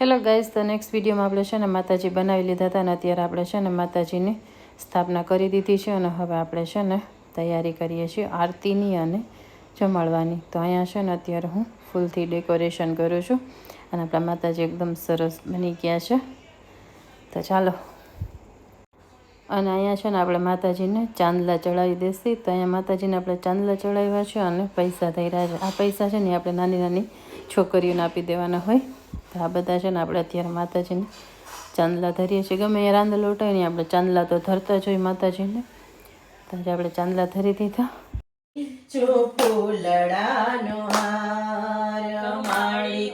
Hello guys તો next વિડીયોમાં આપણે છે ને માતાજી બનાવી લીધા હતા અને અત્યારે આપણે છે ને માતાજીની સ્થાપના કરી દીધી છે અને હવે આપણે છે ને તૈયારી કરીએ છીએ આરતીની અને જમાડવાની. તો અહીંયા છે ને અત્યારે હું ફૂલથી ડેકોરેશન કરું છું અને આપણા માતાજી એકદમ સરસ બની ગયા છે. તો ચાલો. અને અહીંયા છે ને આપણે માતાજીને ચાંદલા ચડાવી દેશી. તો અહીંયા માતાજીને આપણે ચાંદલા ચડાવ્યા છે અને પૈસા થઈ રહ્યા છે. આ પૈસા છે ને આપણે નાની નાની છોકરીઓને આપી દેવાના હોય. આ બધા છે ને આપણે અત્યારે માતાજીને ચાંદલા ધરીએ છીએ. ગમે એ રાંદ લોટાય ને આપણે ચાંદલા તો ધરતા જ હોય માતાજીને. તો આજે આપણે ચાંદલા ધરી દીધા. ફૂલડાનો હાર માળી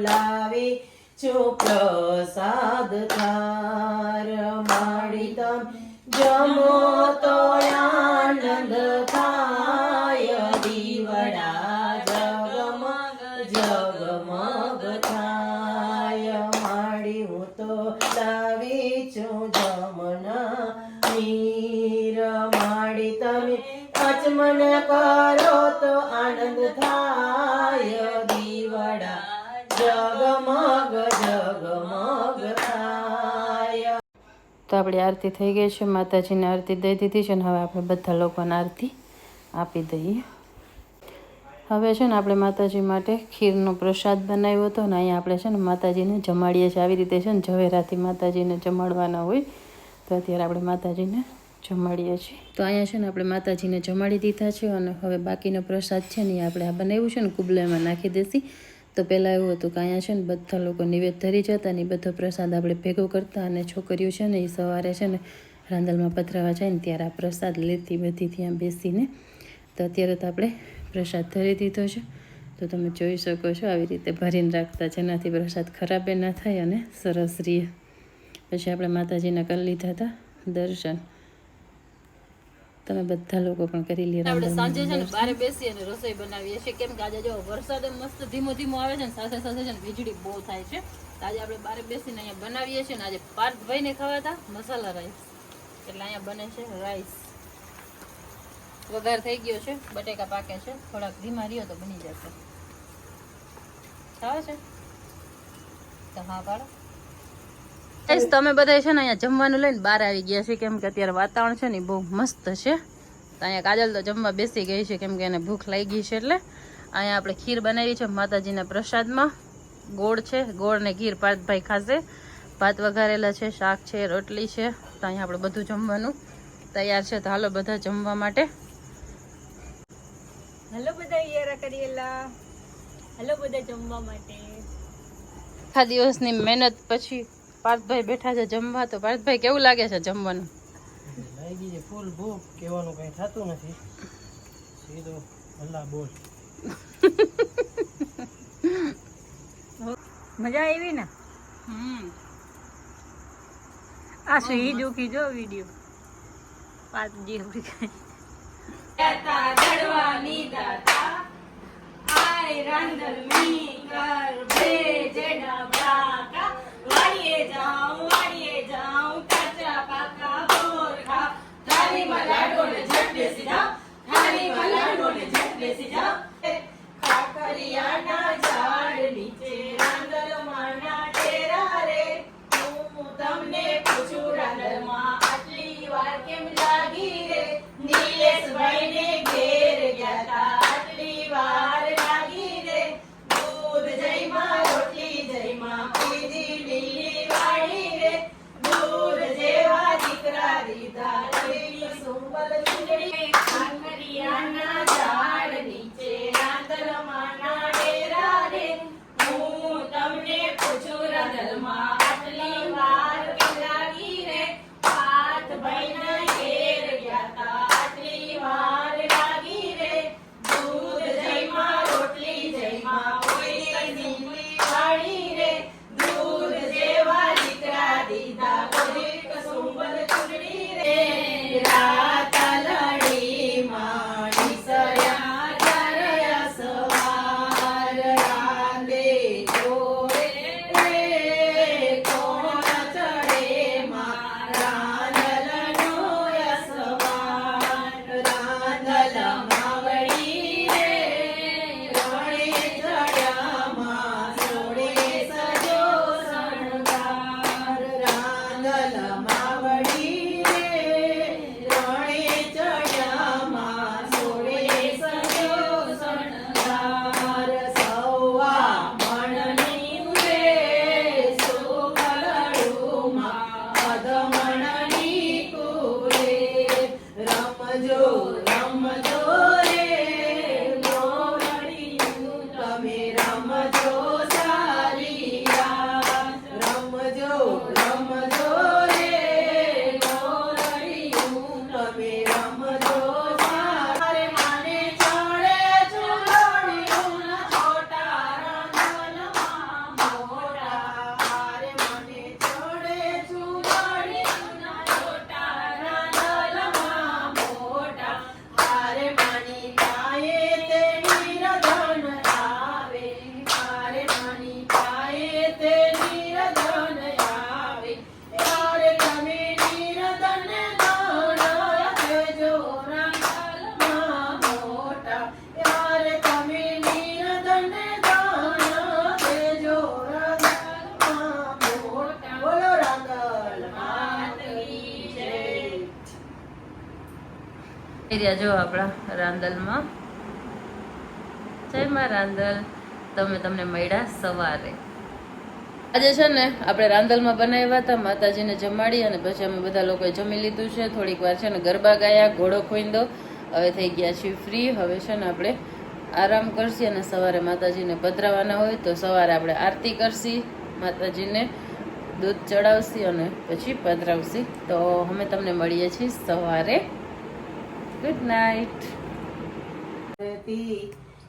લાવી છું પ્રસાદ થાર માડી તમ જમો તો આનંદ થાય, દીવડા જગમગ જગમગ થાય. માડી હું તો લાવી છું જમના નીર. માડી તમે અચમન કરો તો આનંદ થાય, દીવડા જગમગ તો આપણી આરતી થઈ ગઈ છે, માતાજીને આરતી દઈ દીધી છે અને હવે આપણે બધા લોકોને આરતી આપી દઈએ. હવે છે ને આપણે માતાજી માટે ખીરનો પ્રસાદ બનાવ્યો હતો ને અહીંયા આપણે છે ને માતાજીને જમાડીએ છીએ. આવી રીતે છે ને ઝવેરાથી માતાજીને જમાડવાના હોય, તો અત્યારે આપણે માતાજીને જમાડીએ છીએ. તો અહીંયા છે ને આપણે માતાજીને જમાડી દીધા છે અને હવે બાકીનો પ્રસાદ છે ને એ આપણે આ બનાવ્યું છે ને કુબલામાં નાખી દેસી તો પહેલાં એવું હતું કે અહીંયા છે ને બધા લોકો નિવેદ ધરી જતા ને બધો પ્રસાદ આપણે ભેગો કરતા અને છોકરીઓ છે ને એ સવારે છે ને રાંદલમાં પધરાવા જાય ને ત્યારે આ પ્રસાદ લેતી બધી ત્યાં બેસીને. તો અત્યારે તો આપણે પ્રસાદ ધરી દીધો છે. તો તમે જોઈ શકો છો આવી રીતે ભરીને રાખતા જેનાથી પ્રસાદ ખરાબે ના થાય અને સરસ રહે. પછી આપણે માતાજીના કરી લીધા હતા દર્શન. તમે બધા લોકો પણ કરી લે આપણે સાંજે છે ને બારે બેસી અને રસોઈ બનાવીએ છીએ. કેમ કે આજે જો વરસાદ મસ્ત ધીમો ધીમો આવે છે ને સાથે સાથે છે ને વીજળી બહુ થાય છે. આજે આપણે બારે બેસીને અહીંયા બનાવીએ છીએ ને આજે પાર્થભાઈ ને ખાવા હતા મસાલા રાઈસ એટલે અહીંયા બને છે રાઈસ વઘાર થઈ ગયો છે બટેકા પાકે છે. થોડાક ધીમા રહ્યો તો બની જશે. ખાવે છે? તો હા પાડો. ગાઈસ તમે બધા છે ને અહીંયા જમવાનું લઈને બહાર આવી ગયા છે કેમ કે અત્યારે વાતાવરણ છે ને બહુ મસ્ત છે. તો અહીંયા કાજલ તો જમવા બેસી ગઈ છે કેમ કે એને ભૂખ લાગી છે એટલે. અહીંયા આપણે ખીર બનાવી છે માતાજીના પ્રસાદમાં. ગોળ છે ગોળ ને ઘીર પાર્થભાઈ ખાશે. ભાત વઘારેલા છે શાક છે રોટલી છે. તો અહીંયા આપણે બધું જમવાનું તૈયાર છે. તો હાલો બધા જમવા માટે. હેલો બધા યારા કરીએલા. હેલો બધા જમવા માટે. આખા દિવસની મહેનત પછી પાર્થભાઈ બેઠા છે જમવા. તો પાર્થભાઈ કેવું લાગે છે જમવાનું? લાગી છે ફૂલ ભૂખ. કહેવાનું કઈ થતું નથી. સીધો અલ્લાહ બોલ. મજા આવી ને? હમ. આ સહી દુખી જો video પાતજી આપણી કાકરિયાના Area જો આપણા રાંદલમાં? જય માં રાંદલ. તમે તમને મળ્યા સવારે. આજે છે ને આપણે રાંદલમાં બનાવ્યા હતા, માતાજીને જમાડી અને પછી અમે બધા લોકોએ જમી લીધું છે. થોડીક વાર છે ને ગરબા ગાયા, ઘોડો ખોઈંદો હવે થઈ ગયા છીએ ફ્રી હવે છે ને આપણે આરામ કરશી અને સવારે માતાજીને પધરાવાના હોય તો સવારે આપણે આરતી કરશી, માતાજીને દૂધ ચડાવશી અને પછી પધરાવશી. તો અમે તમને મળીએ છીએ સવારે. ગુડ નાઇટ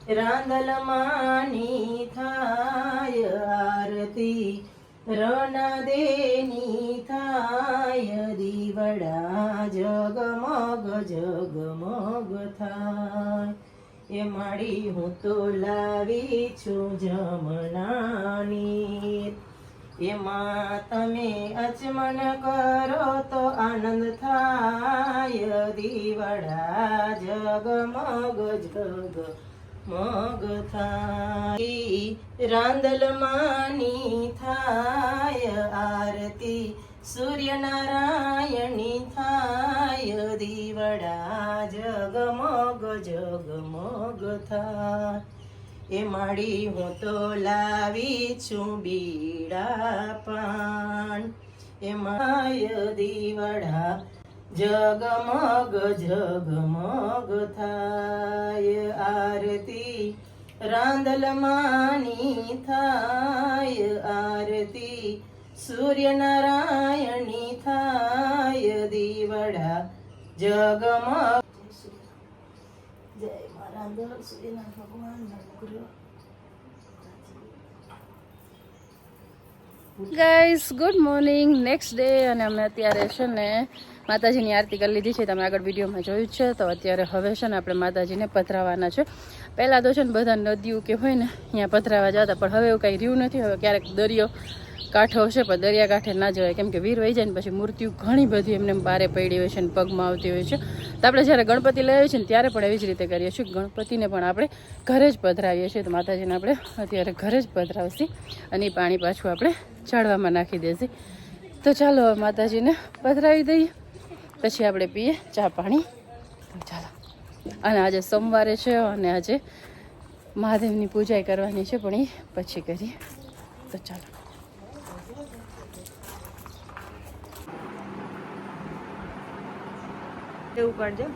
રાંદલમાની થાય, આરતી રણદેની થાય, દીવડા જગમગ જગમગ થાય. એ માડી હું તો લાવી છું જમનાની. એમાં તમે અચમન કરો તો આનંદ થાય. દીવડા જગમગ જગ મગ થાય. રાંદલમાની થાય. આરતી સૂર્યનારાયણી થાય. દીવડા જગમગ જગમગ થાય. એ માડી હું તો લાવી છું બીડા પાન. એ માય દીવડા જગમગ જગમગ થાય. આરતી રાંદલમાની થાય. આરતી સૂર્યનારાયણી થાય. દીવડા જગમગ જય મા રાંદલ સૂર્યનારાયણ ભગવાન અનુગ્રહ guys good morning next day અને અમે અત્યારે છે ને માતાજીની આરતી કરી લીધી છે. તમે આગળ વિડીયોમાં જોયું છે. તો અત્યારે હવે છે ને આપણે માતાજીને પધરાવાના છે. પહેલાં તો છે ને બધા નદીઓ કે હોય ને, અહીંયા પધરાવા જતા, પણ હવે એવું કાંઈ રહ્યું નથી. હવે ક્યારેક દરિયો કાંઠો હશે, પણ દરિયાકાંઠે ના જવાય. કેમ કે વીર વહી જાય ને પછી મૂર્તિઓ ઘણી બધી એમને બારે પડી હોય છે ને પગમાં આવતી હોય છે. તો આપણે જ્યારે ગણપતિ લઈએ છીએ ને ત્યારે પણ એવી જ રીતે કરીએ છીએ ગણપતિને પણ આપણે ઘરે જ પધરાવીએ છીએ. તો માતાજીને આપણે અત્યારે ઘરે જ પધરાવશી અને એ પાણી પાછું આપણે ચાળવામાં નાખી દેશી. તો ચાલો હવે માતાજીને પધરાવી દઈએ. પછી આપણે પીએ ચા પાણી. ચાલો. અને આજે સોમવારે છે અને આજે મહાદેવની પૂજા કરવાની છે, પણ એ પછી કરીએ. તો ચાલો. એવું ઉપાડજો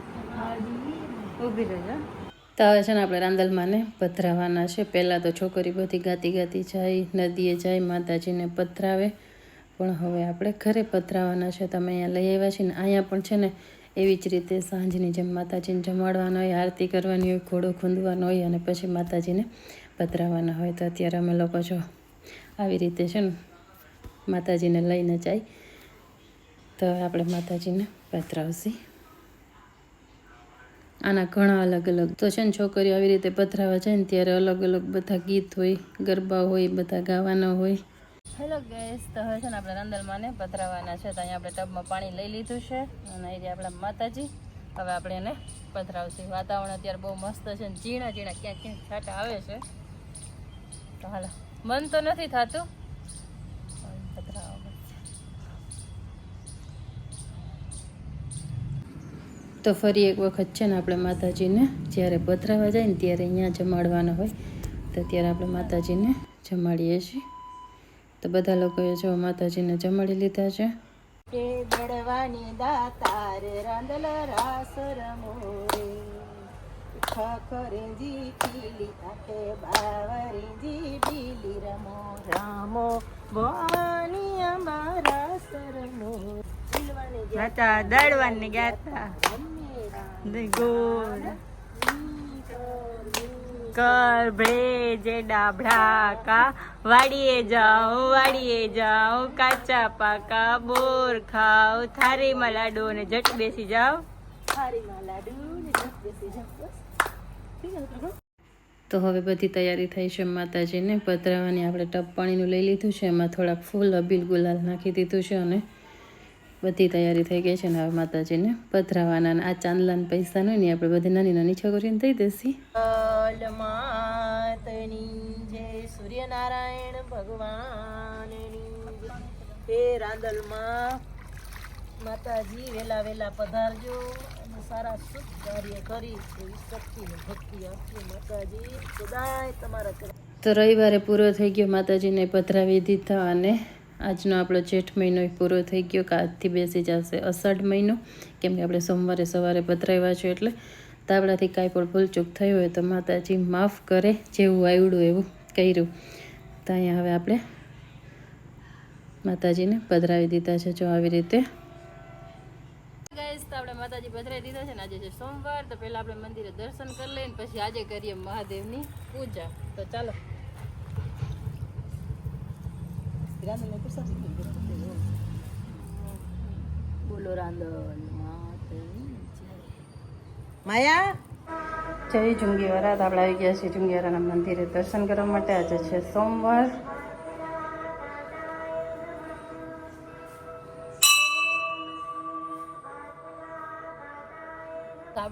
ઊભી રહેજો. તો છે ને આપણે રાંદલમાંને પધરાવાના છે. પહેલાં તો છોકરી બધી ગાતી ગાતી જાય, નદીએ જાય, માતાજીને પધરાવે. પણ હવે આપણે ઘરે પધરાવાના છે. તમે અહીંયા લઈ આવ્યા છીએ ને અહીંયા પણ છે ને એવી જ રીતે સાંજની જેમ માતાજીને જમાડવાના હોય, આરતી કરવાની હોય, ઘોડો ખૂંદવાનો હોય અને પછી માતાજીને પધરાવાના હોય. તો અત્યારે અમે લોકો જો આવી રીતે છે ને માતાજીને લઈને જાય. તો આપણે માતાજીને પધરાવશી. આના ઘણા અલગ અલગ. તો છે ને છોકરીઓ આવી રીતે પધરાવા જાય ને ત્યારે અલગ અલગ બધા ગીત હોય, ગરબા હોય, બધા ગાવાના હોય. હેલો ગેસ તો હવે છે ને આપણે રાંદલમાંને પધરાવાના છે, તો અહીંયા આપણે ટબમાં પાણી લઈ લીધું છે, અને અહીં આપણા માતાજી. હવે આપણે એને પધરાવશું વાતાવરણ અત્યારે બહુ મસ્ત છે ને ઝીણા ઝીણા, ક્યાંક ક્યાંક છાંટા આવે છે. તો હાલો, મન તો નથી થતું પણ પધરાવવા તો ફરી એક વખત છે ને આપણે માતાજીને જ્યારે પધરાવા જાય ને ત્યારે અહીંયા જમાડવાના હોય, તો ત્યારે આપણે માતાજીને જમાડીએ છીએ. તો બધા લોકોએ જો માતાજીને જમાડી લીધા છે. કે દડવાની દાતાર રાંદલ રાસ રમોરે ખખરેજી ખીલી આખે બાવરીજી બીલી રમો. રામો ભવાની અમારા રાસ રમો હતા. દળવાની હતા ગોળ. કર ભે જે ડાબડા કા. વાડીએ જાઉં વાડીએ જાઉં કાચા પાકા બોર ખાવ થારી લાડુ ને જટ બેસી જાઓ. થારીમાં લાડુ ને જટ બેસી જાઓ. તો હવે બધી તૈયારી થઈ છે માતાજીને. પધરાવાની આપણે ટબ પાણીનું લઈ લીધું છે. એમાં થોડાક ફૂલ અબીલ ગુલાલ નાખી દીધું છે અને બધી તૈયારી થઈ ગઈ છે ને હવે માતાજીને પધરાવાના આ ચાંદલાના પૈસા નહીં આપણે બધી નાની નાની છોકરીઓને દઈ દેસી જય સૂર્યનારાયણ ભગવાનની. હે રાંદલમાં માતાજી વેલા વેલા પધારજો અને સારા શુભ કાર્ય કરી એવી શક્તિ ભક્તિ આપજો માતાજી. સદાય તમારા તો રવિવારે પૂરો થઈ ગયો માતાજીને પધરાવી દીધા અને આજનો આપણો જેઠ મહિનો પૂરો થઈ ગયો આજથી બેસી જશે અષાઢ મહિનો, કેમ કે આપણે સોમવારે સવારે પધરાવ્યા છે એટલે તાબડાથી કાંઈ પણ ભૂલચૂક થઈ હોય તો માતાજી માફ કરે, જેવું આવડું એવું કર્યું. તો અહીંયા હવે આપણે માતાજીને પધરાવી દીધા છે જો આવી રીતે. આપણે માતાજી પધરાવી દીધા છે ને આજે સોમવાર, તો પહેલા આપણે મંદિરે દર્શન કરી લઈએ પછી આજે કરીએ મહાદેવની પૂજા. તો ચાલો. બોલો રાંદલ માયા? જય જુંગીવારા તો આપણે આવી ગયા છીએ જુંગીવારાના મંદિરે દર્શન કરવા માટે આજે છે સોમવાર.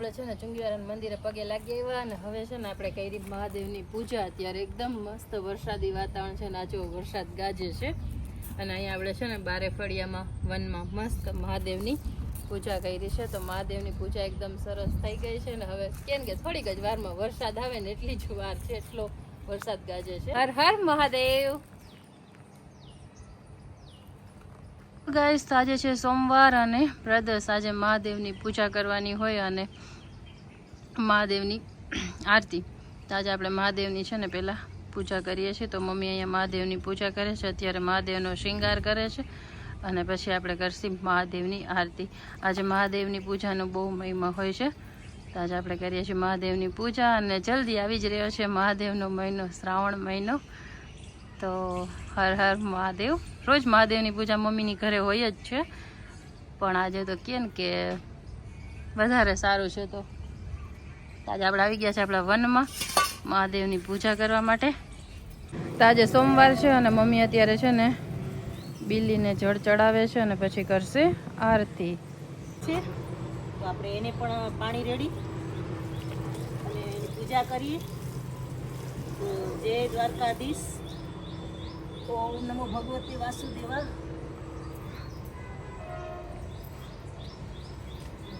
આપણે છે ને ચુંગીવાળા મંદિરે પગે લાગી આવ્યા અને હવે છે ને આપણે કરી મહાદેવની પૂજા અત્યારે એકદમ મસ્ત વરસાદી વાતાવરણ છે ને વરસાદ ગાજે છે. અને અહીંયા આપણે છે ને બારે ફળિયામાં, વનમાં મસ્ત મહાદેવની પૂજા કરી છે. તો મહાદેવની પૂજા એકદમ સરસ થઈ ગઈ છે ને હવે કેમ કે થોડીક જ વારમાં વરસાદ આવે ને એટલી જ વાર છે, એટલો વરસાદ ગાજે છે. હર હર મહાદેવ! તો આજે છે સોમવાર અને બ્રધર્સ આજે મહાદેવની પૂજા કરવાની હોય અને મહાદેવની આરતી. તો આજે આપણે મહાદેવની છે ને પહેલાં પૂજા કરીએ છીએ. તો મમ્મી અહીંયા મહાદેવની પૂજા કરે છે. અત્યારે મહાદેવનો શૃંગાર કરે છે. અને પછી આપણે કરશું મહાદેવની આરતી. આજે મહાદેવની પૂજાનો બહુ મહિમા હોય છે. તો આજે આપણે કરીએ છીએ મહાદેવની પૂજા. અને જલ્દી આવી જ રહ્યો છે મહાદેવનો મહિનો, શ્રાવણ મહિનો. તો હર હર મહાદેવ. રોજ મહાદેવની પૂજા મમ્મીની ઘરે હોય જ છે. પણ આજે તો કે ને કે વધારે સારું છે તો આજે આપણે આવી ગયા છે આપણા વનમાં મહાદેવની પૂજા કરવા માટે. તો આજે સોમવાર છે અને મમ્મી અત્યારે છે ને બિલ્લીને જળ ચડાવે છે અને પછી કરશે આરતી. છે તો આપણે એને પણ પાણી રેડી અને એની પૂજા કરીએ. તો જય દ્વારકાધીશ. ઓમ નમો ભગવતી વાસુદેવા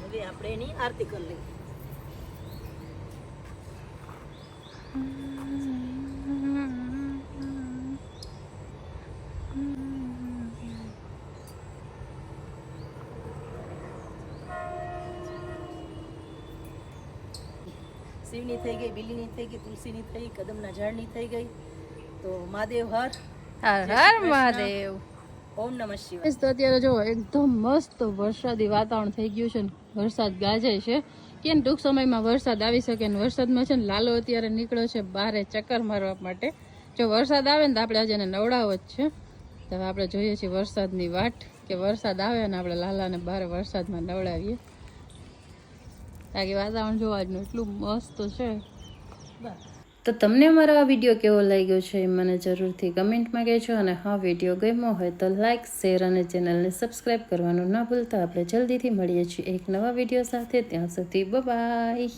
હવે આપણે એની આરતી કરી લઈએ. શિવની થઈ ગઈ બિલીની થઈ ગઈ તુલસીની થઈ કદમના ઝાડની થઈ ગઈ. તો મહાદેવ હર. હર હર મહાદેવ. ઓમ નમઃ શિવાય. તો અત્યારે જો એકદમ મસ્ત વરસાદી વાતાવરણ થઈ ગયું છે ને વરસાદ ગાજે છે. કેમ ટૂંક સમયમાં વરસાદ આવી શકે ને વરસાદમાં છે ને લાલો અત્યારે નીકળ્યો છે બહારે ચક્કર મારવા માટે. જો વરસાદ આવે ને તો આપણે આજે એને નવડાવો જ છે. તો હવે આપણે જોઈએ છીએ વરસાદની વાટ, કે વરસાદ આવે અને આપણે લાલાને બહાર વરસાદમાં નવડાવીએ. કે વાતાવરણ જોવા આજનું એટલું મસ્ત છે. તો તમને મારો આ વીડિયો કેવો લાગ્યો છે એ મને જરૂરથી કમેન્ટમાં કહેજો અને હા, વીડિયો ગમ્યો હોય તો લાઇક શેર અને ચેનલને સબસ્ક્રાઈબ કરવાનું ના ભૂલતા. આપણે જલ્દીથી મળીએ છીએ એક નવા વીડિયો સાથે. ત્યાં સુધી બાય